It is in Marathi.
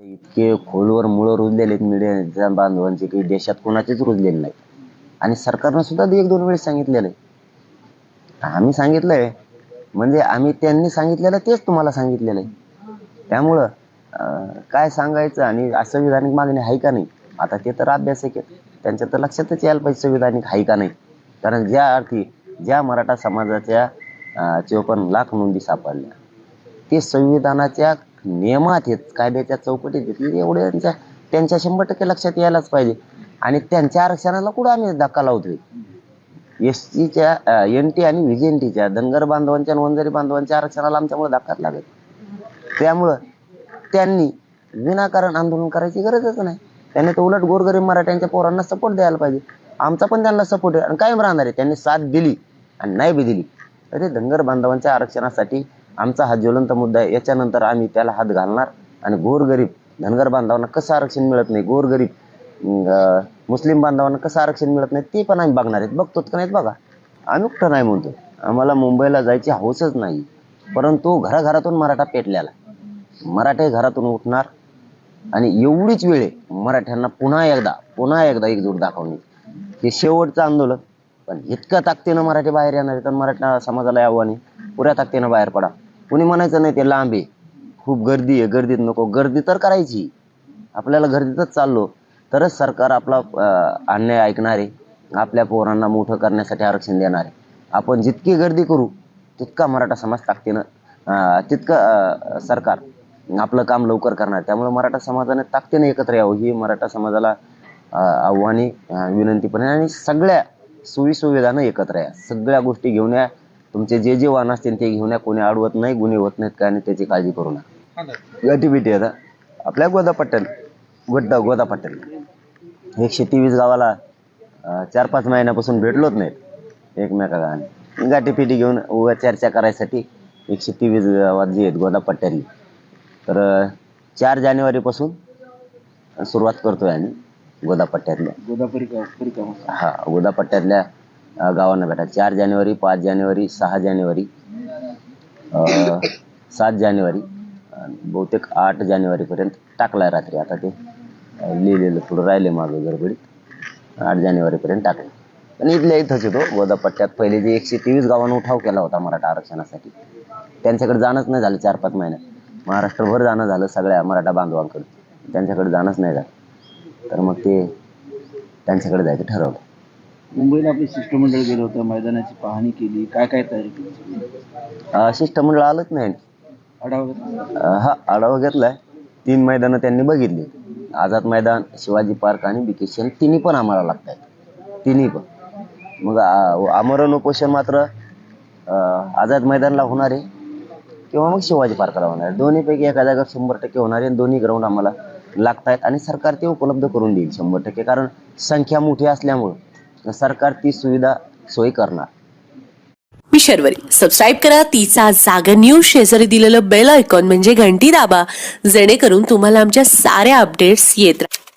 इतके खोलवर मुळं रुजलेले आहेत मीडिया बांधवांचे की देशात कोणाचेच रुजलेले नाही आणि सरकारनं सुद्धा एक दोन वेळेस सांगितलेलं आहे. आम्ही सांगितलंय. म्हणजे आम्ही त्यांनी सांगितलेलं तेच तुम्हाला सांगितलेलं आहे. त्यामुळं अं, काय सांगायचं आणि संविधानिक मागणी आहे का नाही? आता ते तर अभ्यास आहे. की त्यांच्या तर लक्षातच यायला पाहिजे संविधानिक आहे का नाही? कारण ज्या अर्थी ज्या मराठा समाजाच्या अं, चोपन्न लाख नोंदी सापडल्या ते संविधानाच्या नियमात आहेत. कायद्याच्या चौकटीत आहेत? एवढे त्यांच्या त्यांच्या शंभर टक्के लक्षात यायलाच पाहिजे. आणि त्यांच्या आरक्षणाला कुठं आम्ही धक्का लावतोय? एस टीच्या एन टी आणि व्ही एन टीच्या धनगर बांधवांच्या वंजारी बांधवांच्या आरक्षणाला आमच्यामुळे धक्काच लागेल. त्यामुळं त्यांनी विनाकारण आंदोलन करायची गरजच नाही. त्यांनी तर उलट गोरगरीब मराठ्यांच्या पोरांना सपोर्ट द्यायला पाहिजे. आमचा पण त्यांना सपोर्ट आहे. आणि कायम राहणार आहे. त्यांनी साथ दिली आणि नाही बी दिली. तरी धनगर बांधवांच्या आरक्षणासाठी आमचा हा ज्वलंत मुद्दा आहे. याच्यानंतर आम्ही त्याला हात घालणार आणि गोरगरीब धनगर बांधवांना कसं आरक्षण मिळत नाही गोरगरीब मुस्लिम बांधवांना कसं आरक्षण मिळत नाही ते पण आम्ही बघणार आहेत. बघतो का नाहीत बघा. आम्ही कुठं नाही म्हणतो. आम्हाला मुंबईला जायची हौसच नाही. परंतु घराघरातून मराठा पेटल्याला मराठे घरातून उठणार आणि एवढीच वेळ आहे मराठ्यांना पुन्हा एकदा पुन्हा एकदा एकजूट दाखवणे हे शेवटचं आंदोलन. पण इतक्या ताकदीनं मराठी बाहेर येणार आहे आणि मराठा समाजाला आव्हाने पुऱ्या ताकदीनं बाहेर पडा. कुणी म्हणायचं नाही ते लांब आहे. खूप गर्दी आहे. गर्दीत नको. गर्दी तर करायची. आपल्याला गर्दीतच चाललो. तरच सरकार आपला अन्याय ऐकणारे आपल्या पोरांना मोठं करण्यासाठी आरक्षण देणार आहे. आपण जितकी गर्दी करू तितका मराठा समाज ताकदीनं तितकं सरकार आपलं काम लवकर करणार. त्यामुळे मराठा समाजाने ताकदीने एकत्र यावं. ही मराठा समाजाला आव्हाने विनंती पण आहे आणि सगळ्या सोयीसुविधानं एकत्र या. सगळ्या गोष्टी घेऊन या. तुमचे जे जे वाहन असतील ते घेऊन या. कोणी अडवत नाही गुन्हे होत नाहीत काय नाही त्याची काळजी करू नका. गाठी बिटी आता. आपल्या गोदा पट्ट्याला गोड्डा गोदा पट्ट्याला एकशे तेवीस गावाला अं, चार पाच महिन्यापासून भेटलोच नाहीत एकमेकांना. गाठी पिटी घेऊन उगा चर्चा करायसाठी एकशे तेवीस गावात जे आहेत गोदा पट्ट्यातली तर अं, चार जानेवारीपासून सुरुवात करतोय आम्ही गोदा पट्ट्यातल्या गोदापरी परिक्रमा हा गोदा पट्ट्यातल्या गावांना भेटा. चार जानेवारी पाच जानेवारी सहा जानेवारी सात जानेवारी बहुतेक आठ जानेवारीपर्यंत टाकलाय रात्री. आता ते लिहिलेलं थोडं राहिले मागं गडबडीत. आठ जानेवारीपर्यंत टाकलं. आणि इथल्या इथंच येतो गोदापट्ट्यात पहिले जे एकशे तेवीस गावांना उठाव केला होता मराठा आरक्षणासाठी. त्यांच्याकडे जाणंच नाही झालं चार पाच महिन्यात. महाराष्ट्रभर जाणं झालं सगळ्या मराठा बांधवांकडे त्यांच्याकडे जाणंच नाही झालं. तर मग ते त्यांच्याकडे जायचं ठरवलं. मुंबईला आपले शिष्टमंडळ गेलं होतं मैदानाची पाहणी केली. काय काय तयारी केली? अं, शिष्टमंडळ आलंच नाही. आढावा घेतला? अं, हा आढावा घेतलाय. तीन मैदानं त्यांनी बघितली. आझाद मैदान शिवाजी पार्क आणि बिकेशन तिन्ही पण आम्हाला लागत आहेत तिन्ही पण. मग आ- आमरण उपोषण मात्र अं, आझाद मैदानला होणार आहे किंवा मग शिवाजी पार्कला होणार आहे. दोन्हीपैकी एका जागा शंभर टक्के होणार आहे. आणि दोन्ही ग्राउंड आम्हाला लागत आहेत आणि सरकार ते उपलब्ध करून देईल शंभर टक्के. कारण संख्या मोठी असल्यामुळं सरकार ती सुविधा सोय करणार. मी शर्वरी. सबस्क्राईब करा तिचा जागर न्यूज शेजारी दिलेलं बेल आयकॉन म्हणजे घंटी दाबा जेणेकरून तुम्हाला आमच्या साऱ्या अपडेट्स येत राहतात